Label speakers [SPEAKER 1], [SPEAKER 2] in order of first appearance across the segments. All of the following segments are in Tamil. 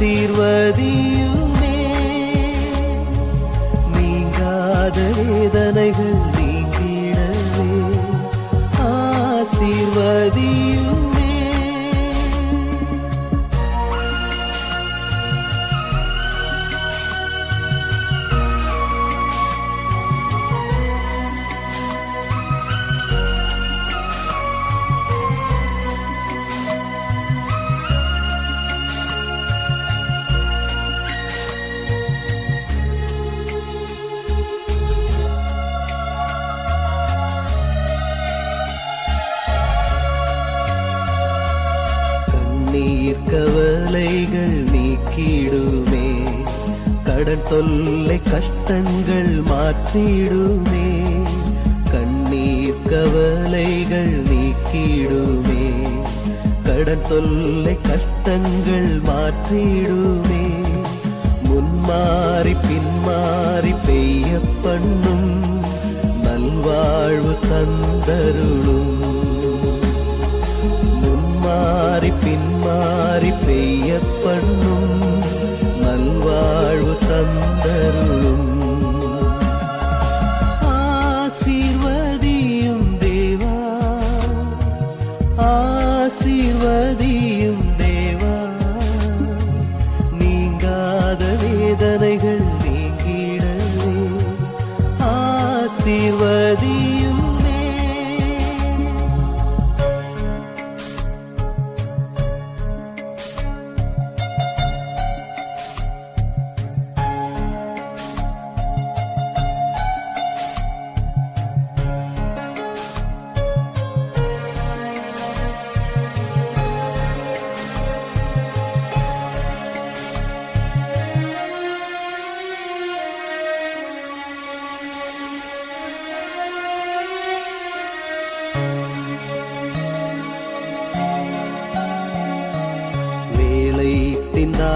[SPEAKER 1] ஆசீர்வதியுமே நீங்காத வேதனைகள் நீங்கிடவே. ஆசீர்வதியும். கவலைகள் நீக்கிடுமே கடன் தொல்லை கஷ்டங்கள் மாற்றிடுமே. கண்ணீர் கவலைகள் நீக்கிடுமே. கடன் தொல்லை கஷ்டங்கள் மாற்றிடுமே. முன்மாறி பின்மாறி பெய்ய பண்ணும் நல்வாழ்வு தந்தருளும் வேதனைகள் நீங்கிடவே. ஆசீர்வதியுமே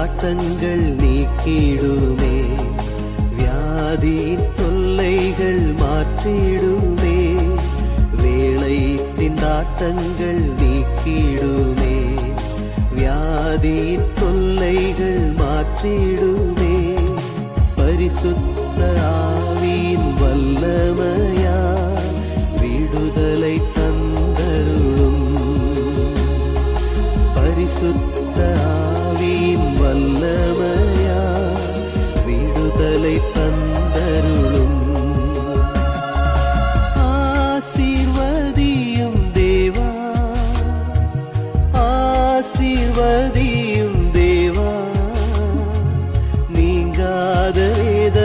[SPEAKER 1] ஆட்டங்கள் நீக்கிடுமே. வியாதியின் தொல்லைகள் மாற்றிடுமே. வேலை திண்டாட்டங்கள் நீக்கிடுமே. வியாதியின் தொல்லைகள் மாற்றிடுமே. பரிசுத்த ஆவியின் வல்லமையா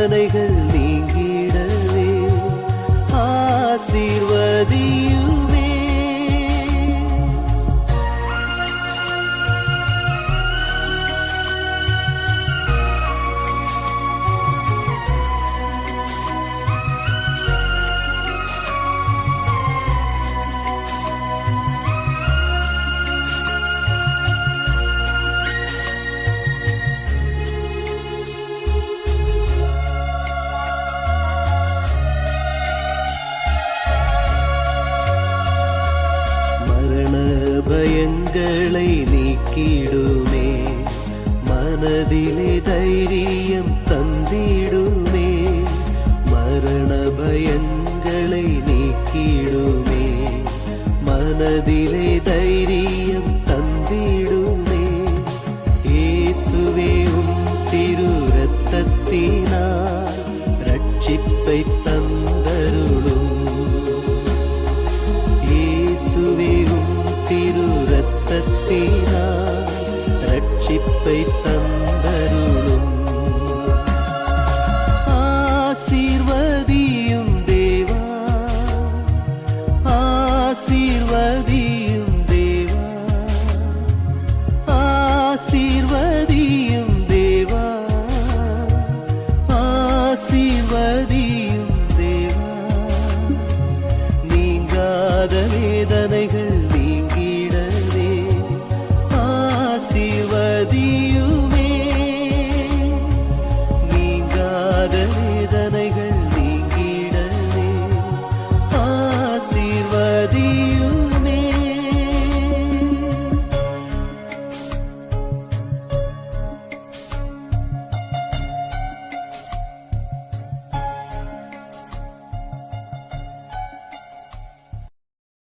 [SPEAKER 1] வேதனைகள் பயங்களை நீக்கிடுமே மனதிலே தைரியம் தீரா ரட்சிப்பை தந்த